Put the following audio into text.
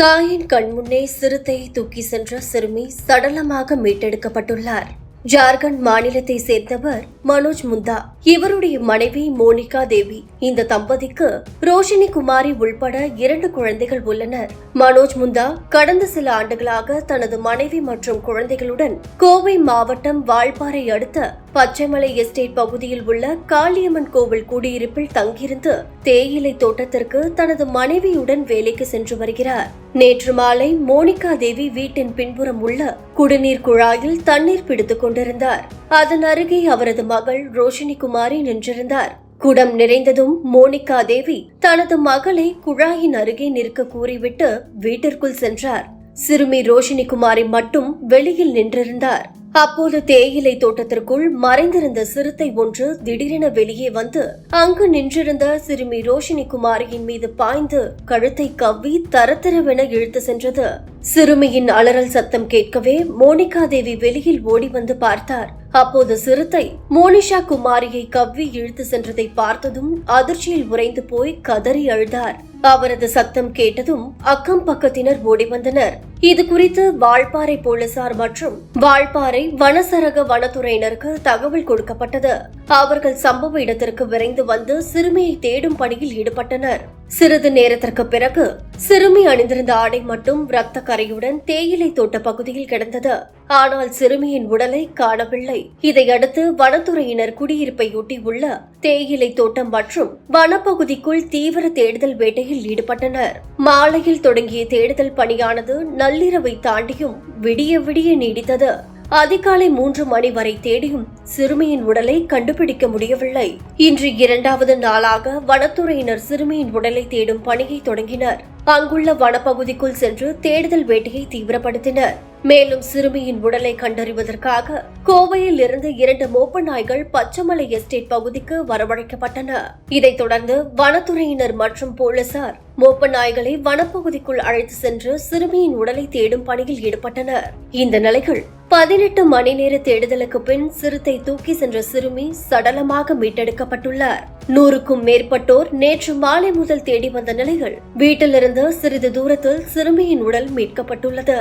தாயின் கண்முன்னே சிறுத்தையை தூக்கி சென்ற சிறுமி சடலமாக மீட்டெடுக்கப்பட்டுள்ளார். ஜார்க்கண்ட் மாநிலத்தை சேர்ந்தவர் மனோஜ் முந்தா. இவருடைய மனைவி மோனிகா தேவி. இந்த தம்பதிக்கு ரோஷினி குமாரி உள்பட இரண்டு குழந்தைகள் உள்ளனர். மனோஜ் முந்தா கடந்த சில ஆண்டுகளாக தனது மனைவி மற்றும் குழந்தைகளுடன் கோவை மாவட்டம் வால்பாறை அடுத்த பச்சைமலை எஸ்டேட் பகுதியில் உள்ள காளியம்மன் கோவில் குடியிருப்பில் தங்கியிருந்து தேயிலை தோட்டத்திற்கு தனது மனைவியுடன் வேலைக்கு சென்று வருகிறார். நேற்று மாலை மோனிகா தேவி வீட்டின் பின்புறம் உள்ள குடிநீர் குழாயில் தண்ணீர் பிடித்துக் கொண்டிருந்தார். அதன் அருகே அவரது மகள் ரோஷினி குமாரி நின்றிருந்தார். குடம் நிறைந்ததும் மோனிகா தேவி தனது மகளை குழாயின் அருகே நிற்க கூறிவிட்டு வீட்டிற்குள் சென்றார். சிறுமி ரோஷினி குமாரி மட்டும் வெளியில் நின்றிருந்தார். அப்போது தேயிலை தோட்டத்திற்குள் மறைந்திருந்த சிறுத்தை ஒன்று திடீரென வெளியே வந்து அங்கு நின்றிருந்த சிறுமி ரோஷினி குமாரியின் மீது பாய்ந்து கழுத்தை கவ்வி தரத்தரவென இழுத்து சென்றது. சிறுமியின் அலறல் சத்தம் கேட்கவே மோனிகா தேவி வெளியில் ஓடி வந்து பார்த்தார். அப்போது சிறுத்தை மோனிஷா குமாரியை கவ்வி இழுத்து சென்றதை பார்த்ததும் அதிர்ச்சியில் உறைந்து போய் கதறி அழுதார். அவரது சத்தம் கேட்டதும் அக்கம் பக்கத்தினர் ஓடி வந்தனர். இது குறித்து வால்பாறை போலீசார் மற்றும் வால்பாறை வனசரக வனத்துறையினருக்கு தகவல் கொடுக்கப்பட்டது. அவர்கள் சம்பவ இடத்திற்கு விரைந்து வந்து சிறுமியை தேடும் பணியில் ஈடுபட்டனர். சிறிது நேரத்திற்கு பிறகு சிறுமி அணிந்திருந்த ஆடை மட்டும் ரத்த கரையுடன் தேயிலை தோட்ட பகுதியில் கிடந்தது. ஆனால் சிறுமியின் உடலை காணவில்லை. இதையடுத்து வனத்துறையினர் குடியிருப்பையொட்டி உள்ள தேயிலை தோட்டம் மற்றும் வனப்பகுதிக்குள் தீவிர தேடுதல் வேட்டையில் ஈடுபட்டனர். மாலையில் தொடங்கிய தேடுதல் பணியானது நள்ளிரவை தாண்டியும் விடிய விடிய நீடித்தது. அதிகாலை மூன்று மணி வரை தேடியும் சிறுமியின் உடலை கண்டுபிடிக்க முடியவில்லை. இன்று இரண்டாவது நாளாக வனத்துறையினர் சிறுமியின் உடலை தேடும் பணியை தொடங்கினர். அங்குள்ள வனப்பகுதிக்குள் சென்று தேடுதல் வேட்டையை தீவிரப்படுத்தினர். மேலும் சிறுமியின் உடலை கண்டறிவதற்காக கோவையில் இருந்து இரண்டு மோப்ப நாய்கள் பச்சைமலை எஸ்டேட் பகுதிக்கு வரவழைக்கப்பட்டன. இதைத் தொடர்ந்து வனத்துறையினர் மற்றும் போலீசார் மோப்ப நாய்களை வனப்பகுதிக்குள் அழைத்து சென்று சிறுமியின் உடலை தேடும் பணியில் ஈடுபட்டனர். இந்த நிலைகள் பதினெட்டு மணி நேர தேடுதலுக்கு பின் சிறுத்தை தூக்கி சென்ற சிறுமி சடலமாக மீட்டெடுக்கப்பட்டுள்ளார் நூறுக்கும் மேற்பட்டோர் நேற்று மாலை முதல் தேடி வந்த நிலையில் வீட்டிலிருந்து சிறிது தூரத்தில் சிறுமியின் உடல் மீட்கப்பட்டுள்ளது.